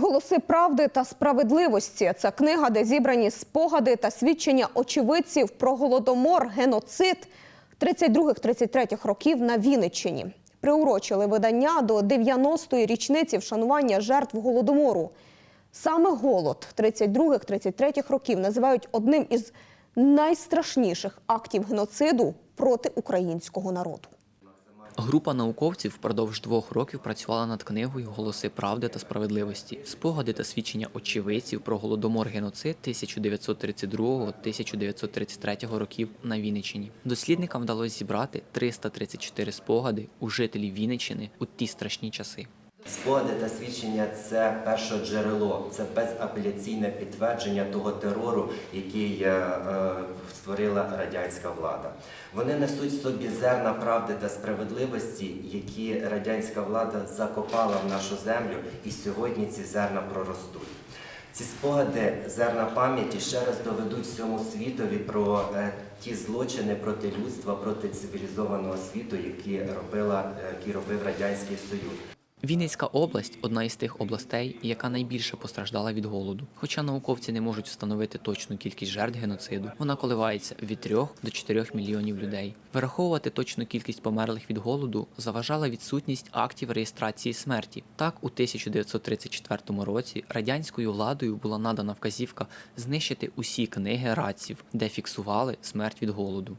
Голоси правди та справедливості. Це книга, де зібрані спогади та свідчення очевидців про голодомор, геноцид 32-33 років на Вінниччині. Приурочили видання до 90-ї річниці вшанування жертв голодомору. Саме голод 32-33 років називають одним із найстрашніших актів геноциду проти українського народу. Група науковців впродовж двох років працювала над книгою Голоси правди та справедливості, спогади та свідчення очевидців про голодомор геноцид 1932-1933 років на Вінниччині. Дослідникам вдалося зібрати 334 спогади у жителів Вінниччини у ті страшні часи. Спогади та свідчення це перше джерело, це безапеляційне підтвердження того терору, який е, е, створила радянська влада. Вони несуть в собі зерна правди та справедливості, які радянська влада закопала в нашу землю, і сьогодні ці зерна проростуть. Ці спогади зерна пам'яті ще раз доведуть всьому світові про е, ті злочини проти людства, проти цивілізованого світу, які робив радянський союз. Вінницька область одна із тих областей, яка найбільше постраждала від голоду. Хоча науковці не можуть встановити точну кількість жертв геноциду, вона коливається від 3 до 4 мільйонів людей. Вираховувати точну кількість померлих від голоду заважала відсутність актів реєстрації смерті. Так, у 1934 році радянською владою була надана вказівка знищити усі книги раців, де фіксували смерть від голоду.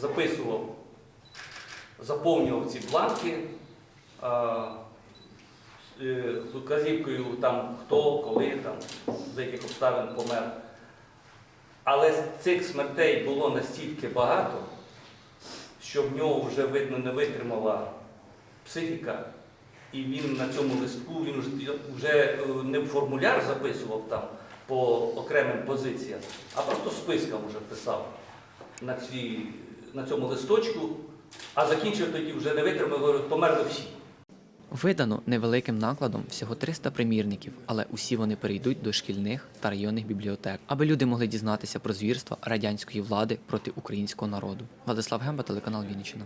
записував, заповнював ці бланки з, е, указівкою там хто, коли, там, за яких обставин помер. Але цих смертей було настільки багато, що в нього вже видно не витримала психіка, і він на цьому листку він вже- е, не формуляр записував там по окремим позиціям, а просто списком вже писав на, ці, на цьому листочку, а закінчив тоді вже не витримав, померли всі. Видано невеликим накладом всього 300 примірників, але усі вони перейдуть до шкільних та районних бібліотек, аби люди могли дізнатися про звірства радянської влади проти українського народу. Владислав Гемба, телеканал Вінниччина.